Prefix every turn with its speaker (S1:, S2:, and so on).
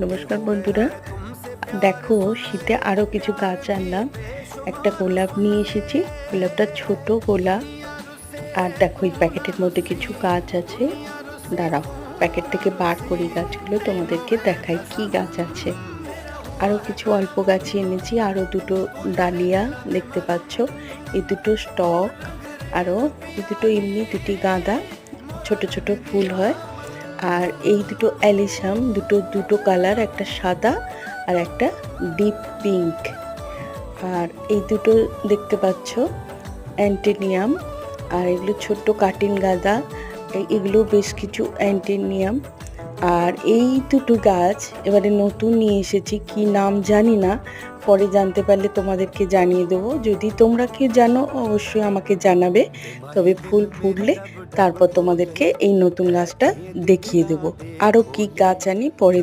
S1: নমস্কার বন্ধুরা। দেখো, শীতে আরও কিছু গাছ আনলাম। একটা গোলাপ নিয়ে এসেছি। গোলাপটা ছোট গোলাপ। আর দেখো, এই প্যাকেটের মধ্যে কিছু গাছ আছে। দাঁড়াও, প্যাকেট থেকে বার করি গাছগুলো, তোমাদেরকে দেখাই কি গাছ আছে। আরও কিছু অল্প গাছই এনেছি। আরও দুটো ডালিয়া দেখতে পাচ্ছ। এই দুটো স্টক। আরও এই দুটো এমনি দুটি গাঁদা। ছোট ছোট ফুল হয়। আর এই দুটো অ্যালিসাম, দুটো দুটো কালার, একটা সাদা আর একটা ডিপ পিঙ্ক। আর এই দুটো দেখতে পাচ্ছ, অ্যান্টেনিয়াম আর এগুলো ছোট্ট কাটিন গাদা এগুলো বেশ কিছু অ্যান্টেনিয়াম। আর এই দুটো গাছ এবারে নতুন নিয়ে এসেছি, কি নাম জানি না। পরে জানতে পারলে তোমাদেরকে জানিয়ে দেবো। যদি তোমরা কি জানো, অবশ্যই আমাকে জানাবে। তবে ফুল ফুটলে তারপর তোমাদেরকে এই নতুন গাছটা দেখিয়ে দেবো। আরও কি গাছ আনি পরে